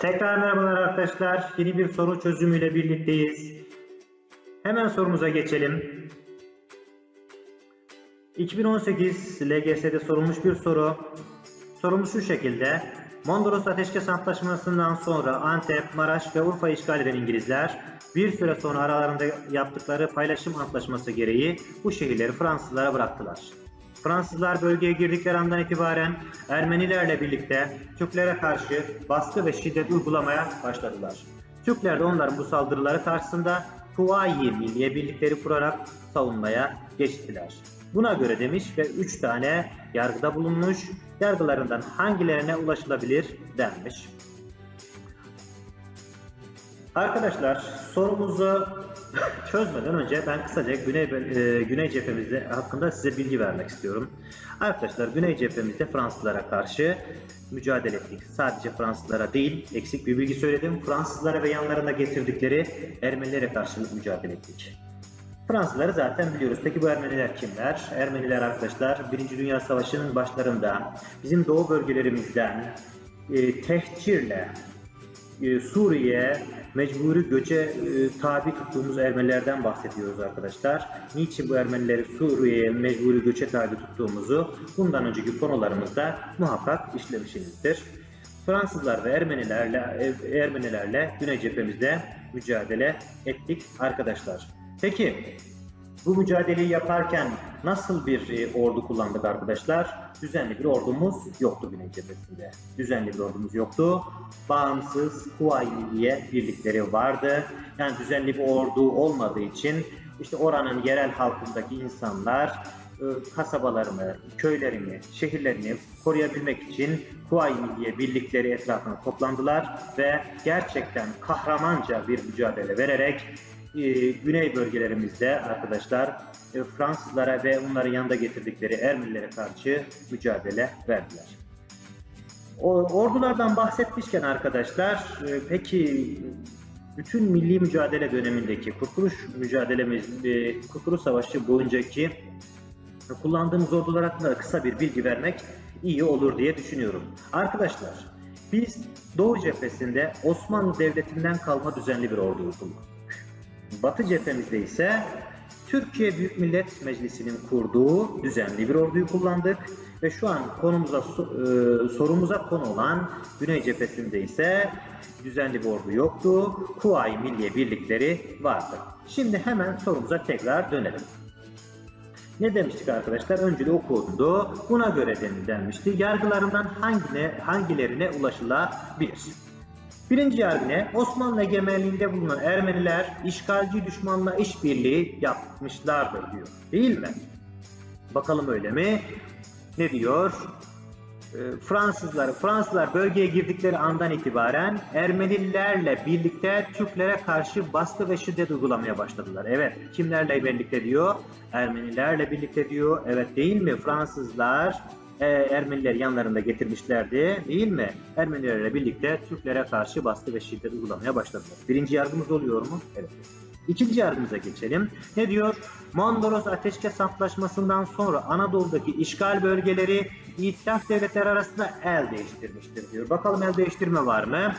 Tekrar merhabalar arkadaşlar. Yeni bir soru çözümüyle birlikteyiz. Hemen sorumuza geçelim. 2018 LGS'de sorulmuş bir soru. Sorumuz şu şekilde. Mondros Ateşkes Antlaşması'ndan sonra Antep, Maraş ve Urfa işgal eden İngilizler bir süre sonra aralarında yaptıkları paylaşım antlaşması gereği bu şehirleri Fransızlara bıraktılar. Fransızlar bölgeye girdikleri andan itibaren Ermenilerle birlikte Türklere karşı baskı ve şiddet uygulamaya başladılar. Türkler de onların bu saldırıları karşısında Kuvayi Milliye birlikleri kurarak savunmaya geçtiler. Buna göre demiş ve 3 tane yargıda bulunmuş, yargılarından hangilerine ulaşılabilir denmiş. Arkadaşlar sorumuzu çözmeden önce ben kısaca Güney, e, Güney cephemizde hakkında size bilgi vermek istiyorum. Arkadaşlar Güney cephemizde Fransızlara karşı mücadele ettik. Sadece Fransızlara değil, eksik bir bilgi söyledim. Fransızlara ve yanlarında getirdikleri Ermenilere karşı mücadele ettik. Fransızları zaten biliyoruz. Peki bu Ermeniler kimler? Ermeniler arkadaşlar Birinci Dünya Savaşı'nın başlarında bizim doğu bölgelerimizden e, tehcirle e, Suriye mecburi göçe e, tabi tuttuğumuz Ermenilerden bahsediyoruz arkadaşlar. Niçin bu Ermenileri Suriye'ye mecburi göçe tabi tuttuğumuzu bundan önceki konularımızda muhakkak işlemişizdir. Fransızlar ve Ermenilerle Ermenilerle Güney cephemizde mücadele ettik arkadaşlar. Peki bu mücadeleyi yaparken nasıl bir e, ordu kullandık arkadaşlar? Düzenli bir ordumuz yoktu Güney cephesinde. Düzenli bir ordumuz yoktu. Bağımsız Kuvayi Milliye birlikleri vardı. Yani düzenli bir ordu olmadığı için işte oranın yerel halkındaki insanlar e, kasabalarını, köylerini, şehirlerini koruyabilmek için Kuvayi Milliye birlikleri etrafına toplandılar ve gerçekten kahramanca bir mücadele vererek e, güney bölgelerimizde arkadaşlar e, Fransızlara ve onların yanında getirdikleri Ermenilere karşı mücadele verdiler. O, ordulardan bahsetmişken arkadaşlar e, peki bütün milli mücadele dönemindeki Kurtuluş mücadelemiz, e, Kurtuluş Savaşı boyuncaki kullandığımız ordular hakkında kısa bir bilgi vermek iyi olur diye düşünüyorum. Arkadaşlar biz Doğu cephesinde Osmanlı Devleti'nden kalma düzenli bir ordu kullandık. Batı cephemizde ise Türkiye Büyük Millet Meclisi'nin kurduğu düzenli bir orduyu kullandık ve şu an konumuza e, sorumuza konu olan Güney cephesinde ise düzenli bir ordu yoktu. Kuvayi Milliye birlikleri vardı. Şimdi hemen sorumuza tekrar dönelim. Ne demiştik arkadaşlar? Öncülü okundu. Buna göre denmişti. Yargılarından hangine, hangilerine ulaşılabilir? Birinci ne? Osmanlı egemenliğinde bulunan Ermeniler işgalci düşmanla işbirliği yapmışlardır diyor. Değil mi? Bakalım öyle mi? Ne diyor? E, Fransızlar, Fransızlar bölgeye girdikleri andan itibaren Ermenilerle birlikte Türklere karşı baskı ve şiddet uygulamaya başladılar. Evet, kimlerle birlikte diyor? Ermenilerle birlikte diyor. Evet değil mi? Fransızlar e, Ermeniler yanlarında getirmişlerdi değil mi? Ermenilerle birlikte Türklere karşı baskı ve şiddet uygulamaya başladılar. Birinci yargımız oluyor mu? Evet. İkinci yargımıza geçelim. Ne diyor? Mondros Ateşkes Antlaşması'ndan sonra Anadolu'daki işgal bölgeleri itilaf devletler arasında el değiştirmiştir diyor. Bakalım el değiştirme var mı?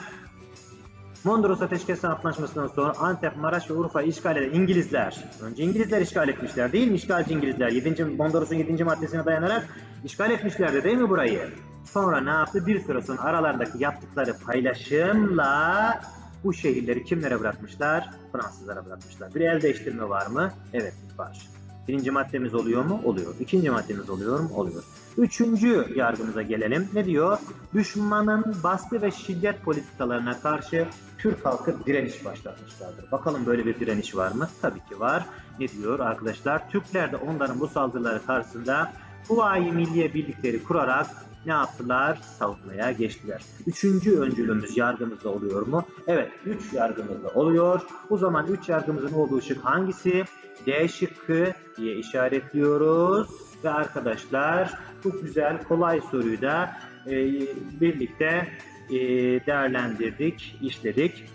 Mondros Ateşkes Antlaşması'ndan sonra Antep, Maraş ve Urfa işgal eden İngilizler, önce İngilizler işgal etmişler değil mi? İşgalci İngilizler 7. Mondros'un 7. maddesine dayanarak işgal etmişlerdi değil mi burayı? Sonra ne yaptı? Bir süre sonra aralarındaki yaptıkları paylaşımla bu şehirleri kimlere bırakmışlar? Fransızlara bırakmışlar. Bir el değiştirme var mı? Evet var. Birinci maddemiz oluyor mu? Oluyor. İkinci maddemiz oluyor mu? Oluyor. Üçüncü yargımıza gelelim. Ne diyor? Düşmanın baskı ve şiddet politikalarına karşı Türk halkı direniş başlatmışlardır. Bakalım böyle bir direniş var mı? Tabii ki var. Ne diyor arkadaşlar? Türkler de onların bu saldırıları karşısında Kuvayi Milliye birlikleri kurarak ne yaptılar? Savunmaya geçtiler. Üçüncü öncülümüz yargımızda oluyor mu? Evet, üç yargımızda oluyor. O zaman üç yargımızın olduğu şık hangisi? D şıkkı diye işaretliyoruz. Ve arkadaşlar bu güzel kolay soruyu da e, birlikte e, değerlendirdik, işledik.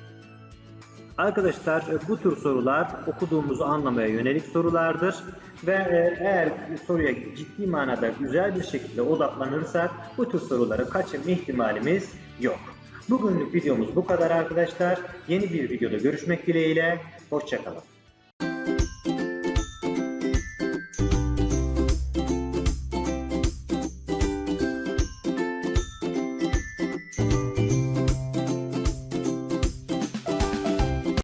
Arkadaşlar bu tür sorular okuduğumuzu anlamaya yönelik sorulardır ve e, eğer soruya ciddi manada güzel bir şekilde odaklanırsak bu tür soruları kaçırma ihtimalimiz yok. Bugünlük videomuz bu kadar arkadaşlar. Yeni bir videoda görüşmek dileğiyle. Hoşçakalın.